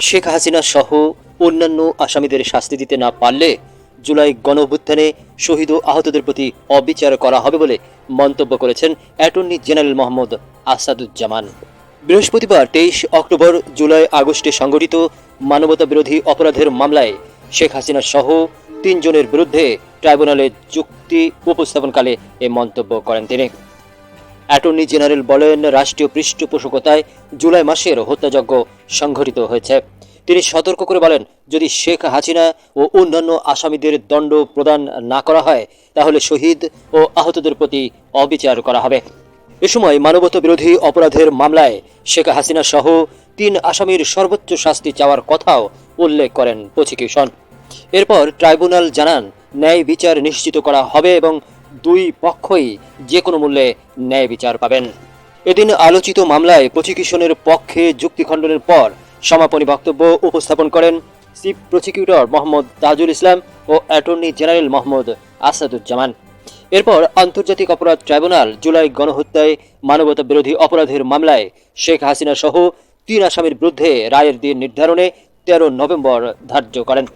শেখ হাসিনা সহ অন্যান্য আসামিদের শাস্তি দিতে না পারলে জুলাই গণঅভ্যুত্থানে শহীদ ও আহতদের প্রতি অবিচার করা হবে বলে মন্তব্য করেছেন অ্যাটর্নি জেনারেল মোহাম্মদ আসাদুজ্জামান। বৃহস্পতিবার তেইশ অক্টোবর জুলাই আগস্টে সংঘটিত মানবতা বিরোধী অপরাধের মামলায় শেখ হাসিনা সহ তিনজনের বিরুদ্ধে ট্রাইব্যুনালে যুক্তি উপস্থাপনকালে এ মন্তব্য করেন তিনি। অ্যাটর্নি জেনারেল বলেন, রাষ্ট্রীয় পৃষ্ঠপোষকতায় জুলাই মাসের হত্যাযজ্ঞ সংঘটিত হয়েছে। তিনি সতর্ক করে বলেন, যদি শেখ হাসিনা ও অন্যান্য আসামিদের দণ্ড প্রদান না করা হয়, তাহলে শহীদ ও আহতদের প্রতি অবিচার করা হবে। এ সময় মানবতা বিরোধী অপরাধের মামলায় শেখ হাসিনা সহ তিন আসামির সর্বোচ্চ শাস্তি চাওয়ার কথাও উল্লেখ করেন প্রসিকিউশন। এরপর ট্রাইব্যুনাল জানান, ন্যায় বিচার নিশ্চিত করা হবে এবং দুই পক্ষই যে কোনো মূল্যে ন্যায় বিচার পাবেন। এদিন আলোচিত মামলায় প্রসিকিউশনের পক্ষে যুক্তি খণ্ডনের পর সমাপনী বক্তব্য উপস্থাপন করেন চিফ প্রসিকিউটর মোহাম্মদ তাজুল ইসলাম ও অ্যাটর্নি জেনারেল মোহাম্মদ আসাদুজ্জামান। এরপর আন্তর্জাতিক অপরাধ ট্রাইব্যুনাল জুলাই গণহত্যায় মানবতা বিরোধী অপরাধের মামলায় শেখ হাসিনা সহ তিন আসামির বিরুদ্ধে রায়ের দিন নির্ধারণে তেরো নভেম্বর ধার্য করেন।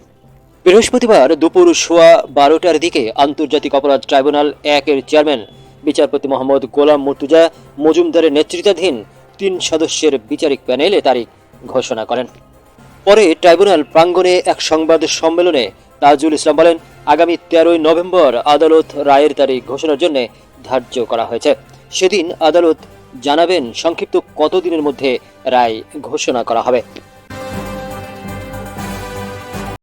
বৃহস্পতিবার দুপুর সোয়া বারোটার দিকে আন্তর্জাতিক অপরাধ ট্রাইব্যুনাল একের চেয়ারম্যান, বিচারপতি মোহাম্মদ গোলাম মর্তুজা মজুমদারের নেতৃত্বাধীন তিন সদস্যের বিচারিক প্যানেলে তারিখ ঘোষণা করেন। পরে ট্রাইব্যুনাল প্রাঙ্গণে এক সংবাদ সম্মেলনে তাজুল ইসলাম বলেন, আগামী তেরোই নভেম্বর আদালত রায়ের তারিখ ঘোষণার জন্য ধার্য করা হয়েছে। সেদিন আদালত জানাবেন, সংক্ষিপ্ত কতদিনের মধ্যে রায় ঘোষণা করা হবে।